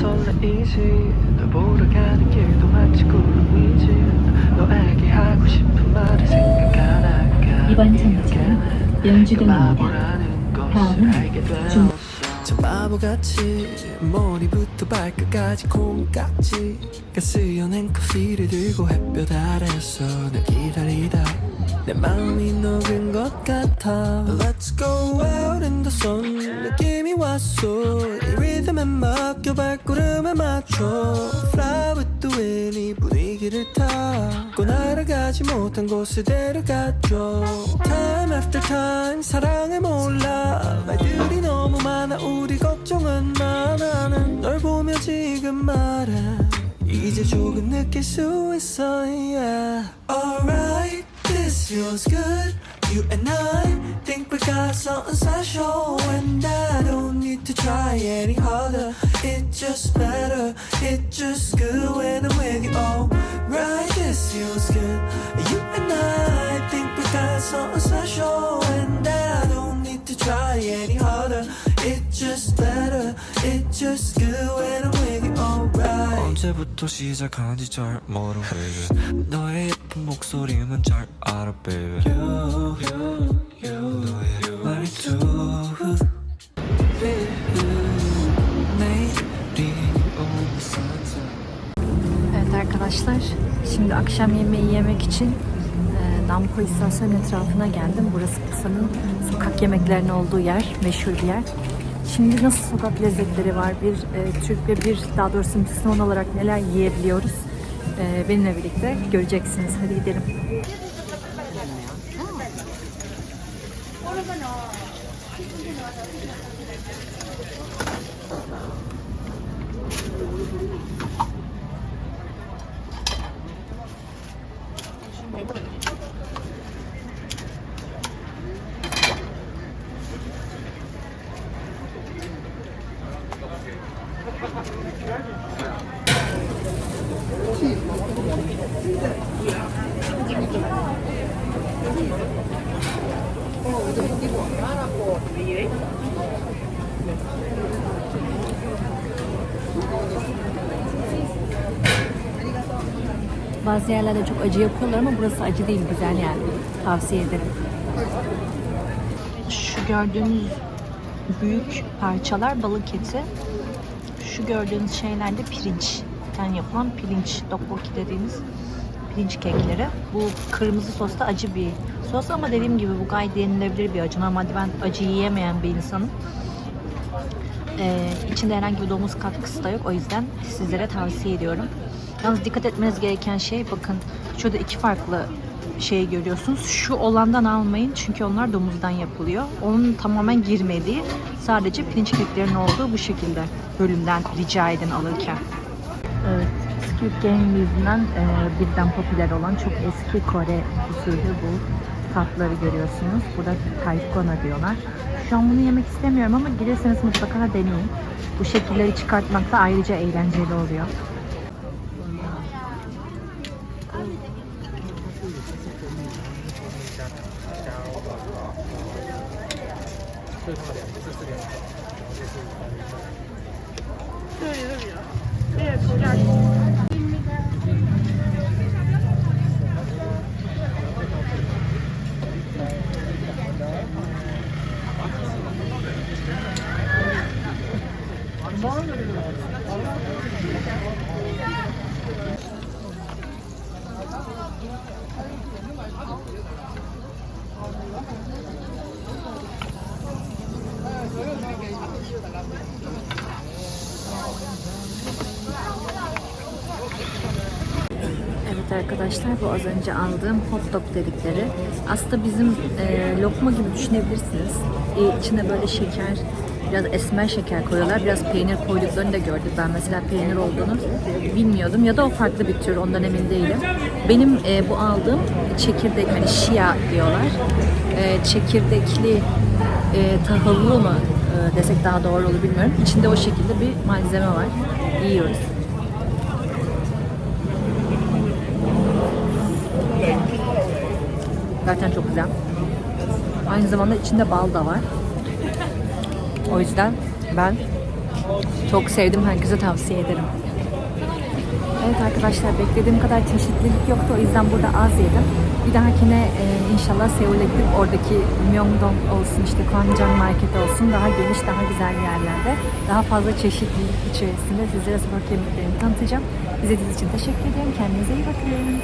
설레이지 널 보러 가는 길도 마치 구름이지 너에게 하고 싶은 말을 생각하다가 이번 정차는 연주동입니다. 바보라는 것을 다음은 중- 저 바보같이 머리부터 발끝까지 콩깍지 가스연한 커피를 들고 햇볕 아래서 널 기다리다. 내 마음이 녹은 것 같아. Let's go out in the sun. 느낌이 왔어. 이 리듬에 맡겨 발걸음에 맞춰. Fly with the wind 이 분위기를 타고 날아가지 못한 곳에 데려가줘. Time after time 사랑을 몰라 너무 많아 우리 걱정은 많아는 널 보며 지금 말해 이제 조금 느낄 수 있어 yeah. Alright this feels good You and I think we got something special And I don't need to try any harder It just better, it just good when I'm with you Alright this feels good You and I think we got something just good when I'm with you Alright 언제부터 시작한지 잘 모르 baby 너의 예쁜 목소리만 잘 알아 baby you, you, you 너의 말투 내일이 오면 살짝 Evet arkadaşlar, şimdi akşam yemeği yemek için e, Namko İstasyon etrafına geldim. Burası Bursa'nın sokak yemeklerinin olduğu yer, meşhur bir yer. Şimdi nasıl sokak lezzetleri var, bir e, Türk ve bir daha doğrusu Müslüman olarak neler yiyebiliyoruz e, benimle birlikte göreceksiniz. Hadi gidelim. Bazı yerlerde çok acı yapıyorlar ama burası acı değil, güzel yani. Tavsiye ederim. Şu gördüğünüz büyük parçalar balık eti. Şu gördüğünüz şeyler de pirinçten yapılan pirinç tteokbokki dediğimiz pirinç kekleri. Bu kırmızı sos da acı bir sos ama dediğim gibi bu gayet yenilebilir bir acı. Normalde ben acı yiyemeyen bir insanım. Ee, içinde herhangi bir domuz katkısı da yok. O yüzden sizlere tavsiye ediyorum. Yalnız dikkat etmeniz gereken şey bakın şurada iki farklı şey görüyorsunuz. Şu olandan almayın çünkü onlar domuzdan yapılıyor. Onun tamamen girmediği sadece pirinç keklerinin olduğu bu şekilde bölümden rica edin alırken. Evet, Squid yüzünden e, birden popüler olan çok eski Kore usulü bu tatları görüyorsunuz. Burada taikona diyorlar. Şu an bunu yemek istemiyorum ama gelirseniz mutlaka deneyin. Bu şekilleri çıkartmak da ayrıca eğlenceli oluyor. Evet arkadaşlar bu az önce aldığım hot dog dedikleri. Aslında bizim e, lokma gibi düşünebilirsiniz. E, içine böyle şeker, biraz esmer şeker koyuyorlar. Biraz peynir koyduklarını da gördük. Ben mesela peynir olduğunu bilmiyordum. Ya da o farklı bir tür ondan emin değilim. Benim e, bu aldığım çekirdek hani şia diyorlar. E, çekirdekli e, tahıllı mı e, desek daha doğru olur bilmiyorum. İçinde o şekilde bir malzeme var. Yiyoruz. Zaten çok güzel. Aynı zamanda içinde bal da var. O yüzden ben Çok sevdim. Herkese tavsiye ederim. Evet arkadaşlar beklediğim kadar çeşitlilik yoktu. O yüzden burada az yedim. Bir dahakine e, inşallah Seul'e gidip oradaki Myeongdong olsun işte Kwangjang Market olsun daha geniş, daha güzel yerlerde daha fazla çeşitlilik içerisinde sizlere sokak yemeklerini tanıtacağım. İzlediğiniz için teşekkür ederim. Kendinize iyi bakın.